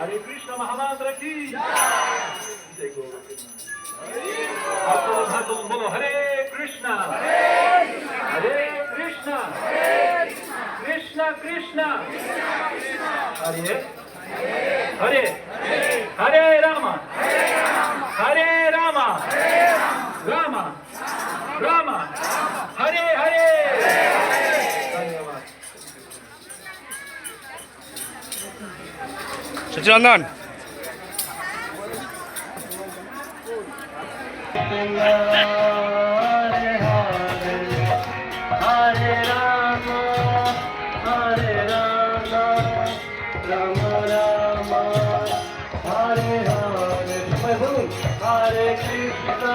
হরে কৃষ্ণ মহামাত্র কি বলো হরে কৃষ্ণ। হরে কৃষ্ণ। কৃষ্ণ কৃষ্ণ। হরে। হরে। হরে। Hare Hare. সবাই বলুন, Hare Krishna.